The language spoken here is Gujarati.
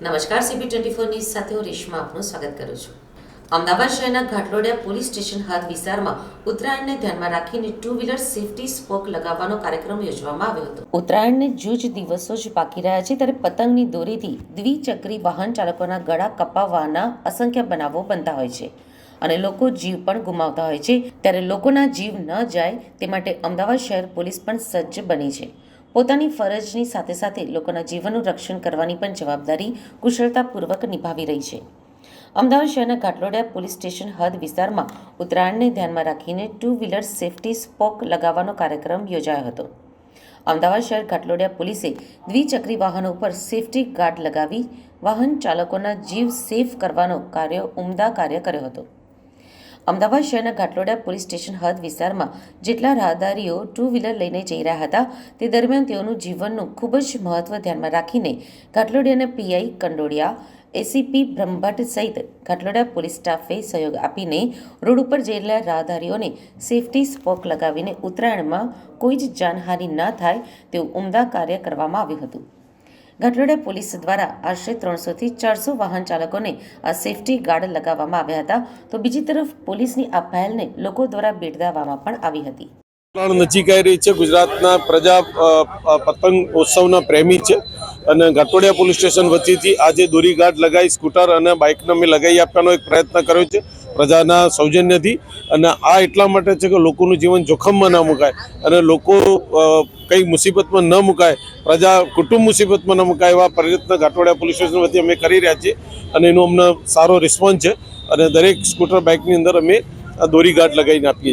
નમસ્કાર સીબી ટ્વેન્ટી ફોર ન્યૂઝ સાથે હું રેશમા આપનું સ્વાગત કરું છું. અમદાવાદ શહેરના ઘાટલોડિયા પોલીસ સ્ટેશન હાથ વિસ્તારમાં ઉત્તરાયણને ધ્યાનમાં રાખીને ટુ વ્હીલર સેફટી સ્પોક લગાવવાનો કાર્યક્રમ યોજવામાં આવ્યો હતો. ઉત્તરાયણને જૂજ દિવસો જ બાકી રહ્યા છે ત્યારે પતંગની દોરીથી દ્વિચક્રી વાહન ચાલકોના ગળા કપાવવાના અસંખ્ય બનાવો બનતા હોય છે અને લોકો જીવ પણ ગુમાવતા હોય છે. ત્યારે લોકોના જીવ ન જાય તે માટે અમદાવાદ શહેર પોલીસ પણ સજ્જ બની છે. પોતાની ફરજની સાથે સાથે લોકોના જીવનનું રક્ષણ કરવાની પણ જવાબદારી કુશળતાપૂર્વક નિભાવી રહી છે. અમદાવાદ શહેરના ઘાટલોડિયા પોલીસ સ્ટેશન હદ વિસ્તારમાં ઉત્તરાયણને ધ્યાનમાં રાખીને ટુ વ્હીલર સેફટી સ્પોક લગાવવાનો કાર્યક્રમ યોજાયો હતો. અમદાવાદ શહેર ઘાટલોડિયા પોલીસે દ્વિચક્રી વાહનો ઉપર સેફટી ગાર્ડ લગાવી વાહન ચાલકોના જીવ સેફ કરવાનો કાર્ય ઉમદા કાર્ય કર્યો હતો. અમદાવાદ શહેરના ઘાટલોડા પોલીસ સ્ટેશન હદ વિસ્તારમાં જેટલા રાહદારીઓ ટુ વ્હીલર લઈને જઈ રહ્યા હતા, તે દરમિયાન તેઓનું જીવનનું ખૂબ જ મહત્વ ધ્યાનમાં રાખીને ઘાટલોડિયાના પીઆઈ કંડોડિયા, એસીપી બ્રહ્મભટ્ટ સહિત ઘાટલોડા પોલીસ સ્ટાફે સહયોગ આપીને રોડ ઉપર રહેલા રાહદારીઓને સેફટી સ્પોક લગાવીને ઉત્તરાયણમાં કોઈ જ જાનહાનિ ન થાય તેવું ઉમદા કાર્ય કરવામાં આવ્યું હતું. ઘાટલોડિયા પોલીસ દ્વારા આશરે ત્રણસોથી ચારસો વાહન ચાલકોને આ સેફટી ગાર્ડ લગાવવામાં આવ્યા હતા. તો બીજી તરફ પોલીસની આ પહેલને લોકો દ્વારા બિરદાવવામાં પણ આવી હતી. નજીક આવી રહી છે. ગુજરાતના પ્રજા પતંગ ઉત્સવના પ્રેમી છે અને ઘાટોડિયા પોલીસ સ્ટેશન વતીથી આજે દોરી લગાવી સ્કૂટર અને બાઇકને મેં લગાવી આપવાનો એક પ્રયત્ન કર્યો છે. પ્રજાના સૌજન્યથી અને આ એટલા માટે છે કે લોકોનું જીવન જોખમમાં ના મુકાય અને લોકો કંઈ મુસીબતમાં ન મુકાય, પ્રજા, કુટુંબ મુસીબતમાં ન મુકાય એવા પ્રયત્ન ઘાટોડિયા પોલીસ સ્ટેશન વતી અમે કરી રહ્યા છીએ અને એનો અમને સારો રિસ્પોન્સ છે અને દરેક સ્કૂટર બાઇકની અંદર અમે આ દોરી ગાર્ડ લગાવીને આપીએ